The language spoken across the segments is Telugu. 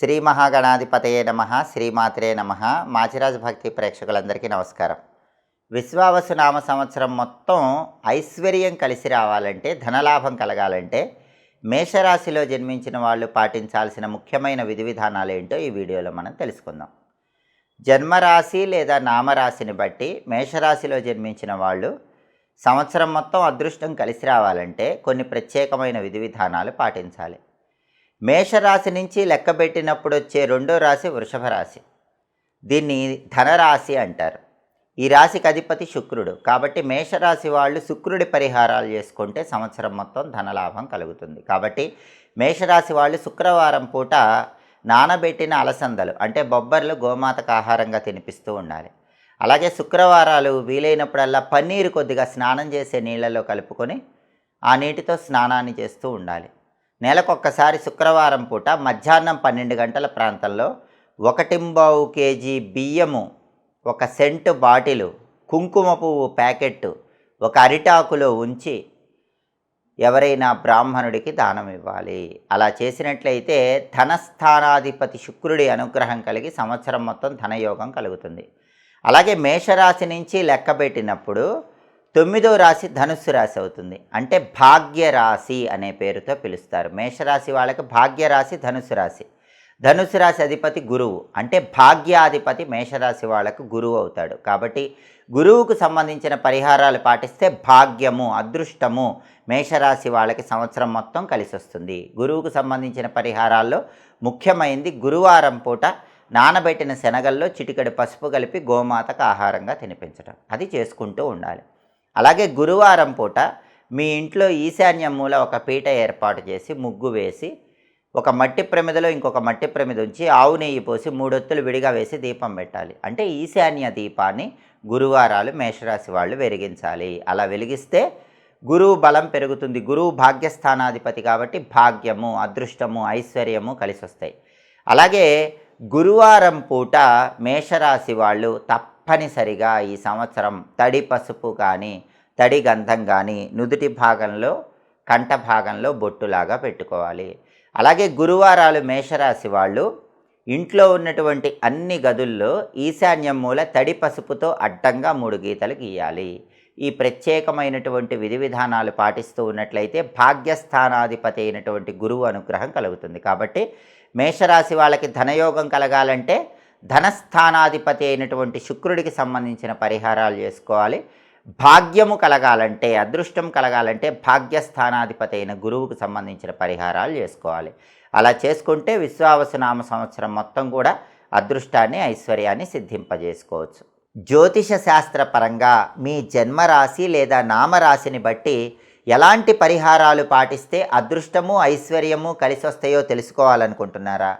శ్రీ మహాగణాధిపతయే నమ శ్రీమాత్రే నమ. మాచిరాజు భక్తి ప్రేక్షకులందరికీ నమస్కారం. విశ్వావసు నామ సంవత్సరం మొత్తం ఐశ్వర్యం కలిసి రావాలంటే ధనలాభం కలగాలంటే మేషరాశిలో జన్మించిన వాళ్ళు పాటించాల్సిన ముఖ్యమైన విధి విధానాలు ఏంటో ఈ వీడియోలో మనం తెలుసుకుందాం. జన్మరాశి లేదా నామరాశిని బట్టి మేషరాశిలో జన్మించిన వాళ్ళు సంవత్సరం మొత్తం అదృష్టం కలిసి రావాలంటే కొన్ని ప్రత్యేకమైన విధి విధానాలు పాటించాలి. మేషరాశి నుంచి లెక్కబెట్టినప్పుడు వచ్చే రెండో రాశి వృషభ రాశి. దీన్ని ధనరాశి అంటారు. ఈ రాశికి అధిపతి శుక్రుడు. కాబట్టి మేషరాశి వాళ్ళు శుక్రుడి పరిహారాలు చేసుకుంటే సంవత్సరం మొత్తం ధనలాభం కలుగుతుంది. కాబట్టి మేషరాశి వాళ్ళు శుక్రవారం పూట నానబెట్టిన అలసందలు అంటే బొబ్బర్లు గోమాతకు ఆహారంగా తినిపిస్తూ ఉండాలి. అలాగే శుక్రవారాలు వీలైనప్పుడల్లా పన్నీరు కొద్దిగా స్నానం చేసే నీళ్ళలో కలుపుకొని ఆ నీటితో స్నానాన్ని చేస్తూ ఉండాలి. నెలకొక్కసారి శుక్రవారం పూట మధ్యాహ్నం పన్నెండు గంటల ప్రాంతంలో ఒకటింబావు కేజీ బియ్యము ఒక సెంటు బాటిలు కుంకుమ పువ్వు ప్యాకెట్టు ఒక అరిటాకులో ఉంచి ఎవరైనా బ్రాహ్మణుడికి దానం ఇవ్వాలి. అలా చేసినట్లయితే ధనస్థానాధిపతి శుక్రుడి అనుగ్రహం కలిగి సంవత్సరం మొత్తం ధనయోగం కలుగుతుంది. అలాగే మేషరాశి నుంచి లెక్కబెట్టినప్పుడు తొమ్మిదో రాశి ధనుస్సు రాశి అవుతుంది. అంటే భాగ్యరాశి అనే పేరుతో పిలుస్తారు. మేషరాశి వాళ్ళకి భాగ్యరాశి ధనుసు రాశి. ధనుసు రాశి అధిపతి గురువు. అంటే భాగ్యాధిపతి మేషరాశి వాళ్ళకు గురువు అవుతాడు. కాబట్టి గురువుకు సంబంధించిన పరిహారాలు పాటిస్తే భాగ్యము అదృష్టము మేషరాశి వాళ్ళకి సంవత్సరం మొత్తం కలిసి వస్తుంది. గురువుకు సంబంధించిన పరిహారాల్లో ముఖ్యమైనది గురువారం పూట నానబెట్టిన శనగల్లో చిటికడి పసుపు కలిపి గోమాతకు ఆహారంగా తినిపించడం అది చేసుకుంటూ ఉండాలి. అలాగే గురువారం పూట మీ ఇంట్లో ఈశాన్యం మూల ఒక పీట ఏర్పాటు చేసి ముగ్గు వేసి ఒక మట్టి ప్రమిదలో ఇంకొక మట్టి ప్రమిద ఉంచి ఆవు నెయ్యి పోసి మూడొత్తులు విడిగా వేసి దీపం పెట్టాలి. అంటే ఈశాన్య దీపాన్ని గురువారాలు మేషరాశి వాళ్ళు వెలిగించాలి. అలా వెలిగిస్తే గురువు బలం పెరుగుతుంది. గురువు భాగ్యస్థానాధిపతి కాబట్టి భాగ్యము అదృష్టము ఐశ్వర్యము కలిసి వస్తాయి అలాగే గురువారం పూట మేషరాశి వాళ్ళు తప్పనిసరిగా ఈ సంవత్సరం తడి పసుపు కానీ తడి గంధం కానీ నుదుటి భాగంలో కంఠ భాగంలో బొట్టులాగా పెట్టుకోవాలి. అలాగే గురువారాలు మేషరాశి వాళ్ళు ఇంట్లో ఉన్నటువంటి అన్ని గదుల్లో ఈశాన్యం మూల తడి పసుపుతో అడ్డంగా మూడు గీతలు గీయాలి. ఈ ప్రత్యేకమైనటువంటి విధి విధానాలు పాటిస్తూ ఉన్నట్లయితే భాగ్యస్థానాధిపతి అయినటువంటి గురువు అనుగ్రహం కలుగుతుంది. కాబట్టి మేషరాశి వాళ్ళకి ధనయోగం కలగాలంటే ధనస్థానాధిపతి అయినటువంటి శుక్రుడికి సంబంధించిన పరిహారాలు చేసుకోవాలి. భాగ్యము కలగాలంటే అదృష్టం కలగాలంటే భాగ్యస్థానాధిపతి అయిన గురువుకు సంబంధించిన పరిహారాలు చేసుకోవాలి. అలా చేసుకుంటే విశ్వావసనామ సంవత్సరం మొత్తం కూడా అదృష్టాన్ని ఐశ్వర్యాన్ని సిద్ధింపజేసుకోవచ్చు. జ్యోతిష శాస్త్ర పరంగా మీ జన్మరాశి లేదా నామరాశిని బట్టి ఎలాంటి పరిహారాలు పాటిస్తే అదృష్టము ఐశ్వర్యము కలిసి వస్తాయో తెలుసుకోవాలనుకుంటున్నారా?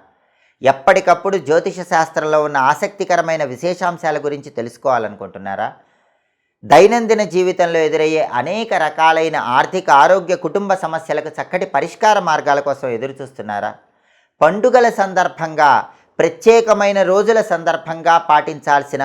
ఎప్పటికప్పుడు జ్యోతిష శాస్త్రంలో ఉన్న ఆసక్తికరమైన విశేషాంశాల గురించి తెలుసుకోవాలనుకుంటున్నారా? దైనందిన జీవితంలో ఎదురయ్యే అనేక రకాలైన ఆర్థిక ఆరోగ్య కుటుంబ సమస్యలకు చక్కటి పరిష్కార మార్గాల కోసం ఎదురుచూస్తున్నారా? పండుగల సందర్భంగా ప్రత్యేకమైన రోజుల సందర్భంగా పాటించాల్సిన